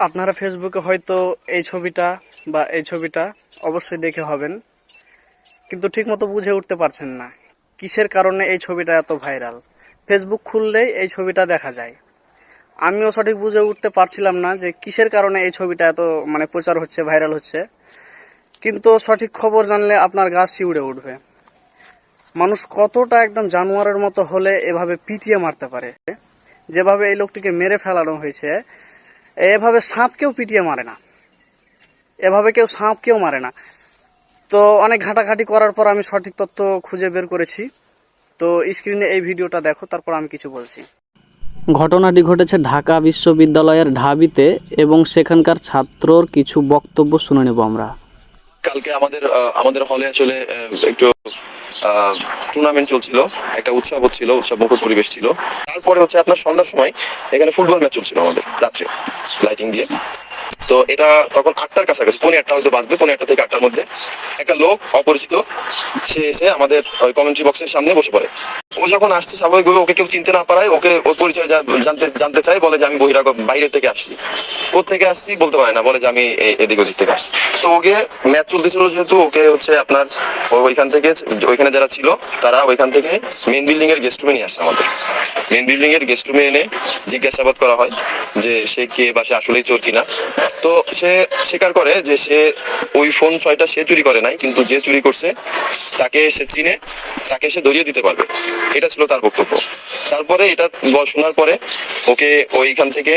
আপনারা ফেসবুকে হয়তো এই ছবিটা বা এই ছবিটা অবশ্যই দেখে হবেন। কিন্তু ঠিকমতো বুঝে উঠতে পারছেন না। কিসের কারণে এই ছবিটা এত ভাইরাল? ফেসবুক খুললেই এই ছবিটা দেখা যায়। আমিও সঠিক বুঝে উঠতে পারছিলাম না যে কিসের কারণে এই ছবিটা এত মানে প্রচার হচ্ছে, ভাইরাল হচ্ছে। কিন্তু সঠিক খবর জানলে আপনার গাছ শিউড়ে উঠবে। মানুষ কতটা একদম জানোয়ারের মতো হলে এভাবে পিটিয়ে মারতে পারে? যেভাবে এই লোকটিকে মেরে ফেলানো হয়েছে এভাবে সাপ কেউ পিটিয়ে মারে না। এভাবে কেউ সাপ কেউ মারে না। তো অনেক ঘাটাঘাটি করার পর আমি সঠিক তথ্য খুঁজে বের করেছি। তো স্ক্রিনে এই ভিডিওটা দেখো তারপর আমি কিছু বলছি। ঘটনাটি ঘটেছে ঢাকা বিশ্ববিদ্যালয়ের ঢাবিতে এবং সেখানকার ছাত্রর কিছু বক্তব্য শুনে নেব আমরা। কালকে আমাদের আমাদের হলে আসলে একটু টুর্নামেন্ট চলছিল, একটা উৎসব হচ্ছিল উৎসব মুখর পরিবেশ ছিল। তারপরে হচ্ছে আপনার সন্ধ্যার সময় এখানে ফুটবল ম্যাচ চলছিল আমাদের, রাত্রে লাইটিং দিয়ে। তো এটা তখন আটটার কাছাকাছি, পৌনে আটটা হয়তো বাজবে, পৌনে আটটা থেকে আটটার মধ্যে। একটা লোক অপরিচিত, সে এসে আমাদের ওই কমেন্ট্রি বক্সের সামনে বসে পড়ে। ও যখন আসছে, স্বাভাবিকভাবে ওকে কেউ চিনতে না পারায় ওকে ওর পরিচয় জানতে জানতে চাই বলে যে আমি বহিরাগত বাইরে থেকে আসছি। থেকে আসছি, বলতে পারে না, বলে যে আমি এদিক ওদিক থেকে আসছি। তো ওকে ম্যাচ চলতেছিল যেহেতু, ওকে হচ্ছে আপনার ওইখান থেকে, ওইখানে যারা ছিল, তারা ওইখান থেকে মেন বিল্ডিং এর গেস্ট রুমে নিয়ে আসে আমাদের। মেন বিল্ডিং এর গেস্ট রুমে এনে জিজ্ঞাসাবাদ করা হয় যে সে কে বা সে আসলেই চোর কিনা। তো সে স্বীকার করে যে সে ওই ফোন ছয়টা সে চুরি করে নাই, কিন্তু যে চুরি করছে, তাকে সে চিনে, তাকে সে ধরিয়ে দিতে পারবে। এটা ছিল তার বক্তব্য। তারপরে এটা শোনার পরে ওকে ওইখান থেকে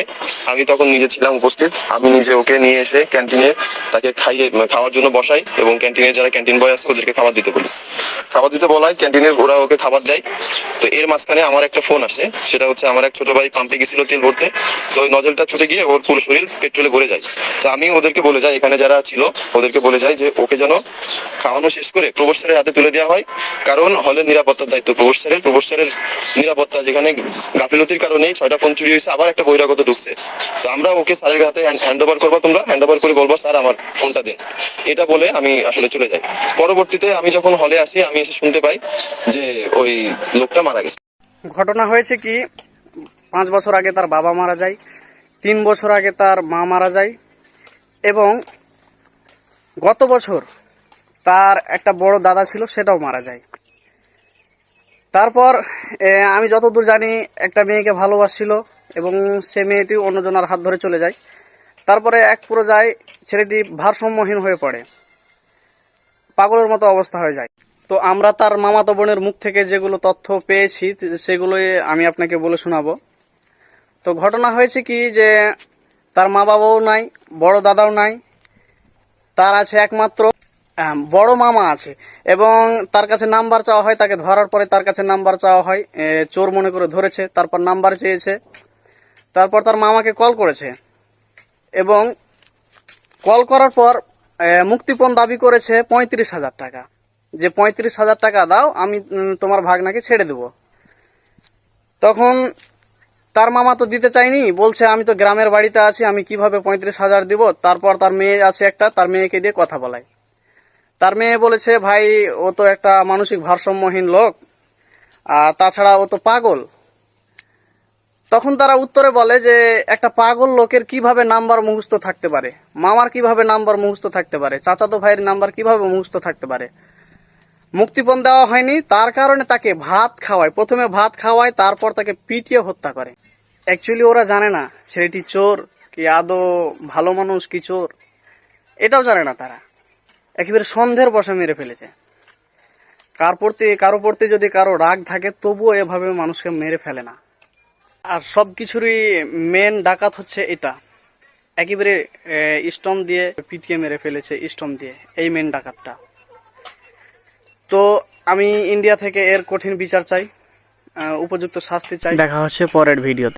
আমি তখন নিজে ছিলাম উপস্থিত। আমি নিজে ওকে নিয়ে এসে ক্যান্টিনে তাকে খাইয়ে খাওয়ার জন্য বসাই এবং ক্যান্টিনে যারা ক্যান্টিন বয় আছে ওদেরকে খাবার দিতে বলি। খাবার দিতে বলাই ক্যান্টিনে ওরা ওকে খাবার দেয়। তো এর মাঝখানে আমার একটা ফোন আসে, সেটা হচ্ছে আমার এক ছোট ভাই পাম্পে গেছিল তেল ভরতে। তো ওই নজলটা ছুটে গিয়ে ওর পুরো শরীর পেট্রোলে ভরে যায়। তো আমি ওদেরকে বলে যাই, এখানে যারা ছিল, ওদেরকে বলে যাই যে ওকে যেন খাওয়ানো শেষ করে স্যারের হাতে তুলে দেওয়া হয়। কারণ হলের নিরাপত্তার দায়িত্ব প্রবোস স্যারের। নিরাপত্তা যেখানে গাফিলতির কারণে ছয়টা ফোন চুরি হয়েছে, আবার একটা বহিরাগত ঢুকছে। তো আমরা ওকে স্যারের হাতে হ্যান্ড ওভার করব তোমরা। হ্যান্ড ওভার করে বলব, স্যার, আমার ফোনটা দিন। এটা বলে আমি আসলে চলে যাই। পরবর্তীতে আমি যখন হলে আসি, আমি এসে শুনতে পাই যে ওই লোকটা মারা গেছে। ঘটনা হয়েছে কি, পাঁচ বছর আগে তার বাবা মারা যায়, তিন বছর আগে তার মা মারা যায়, এবং গত বছর তার একটা বড় দাদা ছিল, সেটাও মারা যায়। তারপর আমি যতদূর জানি, একটা মেয়েকে ভালোবাসছিল, এবং সে মেয়েটি অন্যজনের হাত ধরে চলে যায়। তারপরে এক পুরো যায় ছেলেটি ভারসাম্যহীন হয়ে পড়ে। পাগলের মতো অবস্থা হয়ে যায়। তো আমরা তার মামাতো বোনের মুখ থেকে যেগুলো তথ্য পেয়েছি, সেগুলোই আমি আপনাকে বলে শোনাবো। তো ঘটনা হয়েছে কি যে, তার মা বাবাও নাই, বড় দাদাও নাই, তার আছে একমাত্র বড় মামা আছে। এবং তার কাছে নাম্বার চাওয়া হয়, তাকে ধরার পরে তার কাছে নাম্বার চাওয়া হয় চোর মনে করে ধরেছে, তারপর নাম্বার চেয়েছে, তারপর তার মামাকে কল করেছে। এবং কল করার পর মুক্তিপণ দাবি করেছে পঁয়ত্রিশ হাজার টাকা। যে পঁয়ত্রিশ হাজার টাকা দাও, আমি তোমার ভাগনাকে ছেড়ে দেব। তখন তার মামা তো দিতে চাইনি বলছে, আমি তো গ্রামের বাড়িতে আছি, আমি কীভাবে পঁয়ত্রিশ হাজার দিব? তারপর তার মেয়ে আছে একটা, তার মেয়েকে দিয়ে কথা বলাই তার মেয়ে বলেছে, ভাই, ও তো একটা মানসিক ভারসাম্যহীন লোক, আর তাছাড়া ও তো পাগল। তখন তারা উত্তরে বলে যে, একটা পাগল লোকের কীভাবে নাম্বার মুখস্থ থাকতে পারে? মামার কীভাবে নাম্বার মুখস্থ থাকতে পারে? চাচাতো ভাইয়ের নাম্বার কীভাবে মুখস্থ থাকতে পারে? মুক্তিপণ দেওয়া হয়নি, তার কারণে তাকে ভাত খাওয়ায়। প্রথমে ভাত খাওয়ায়, তারপর তাকে পিটিয়ে হত্যা করে। অ্যাকচুয়ালি ওরা জানে না, ছেলেটি চোর, কি আদৌ ভালো মানুষ, কি চোর। এটাও জানে না তারা। একেবারে সন্ধ্যের বসে মেরে ফেলেছে। কার প্রতি, কারও প্রতি যদি কারও রাগ থাকে, তবুও এভাবে মানুষকে মেরে ফেলে না। আর সব কিছুরই মেন ডাকাত হচ্ছে এটা। একেবারে স্টম দিয়ে পিটিয়ে মেরে ফেলেছে, স্টম দিয়ে। এই মেন ডাকাতটা। তো আমি ইন্ডিয়া থেকে এর কঠিন বিচার চাই উপযুক্ত শাস্তি চাই। দেখা হচ্ছে পরের ভিডিওতে।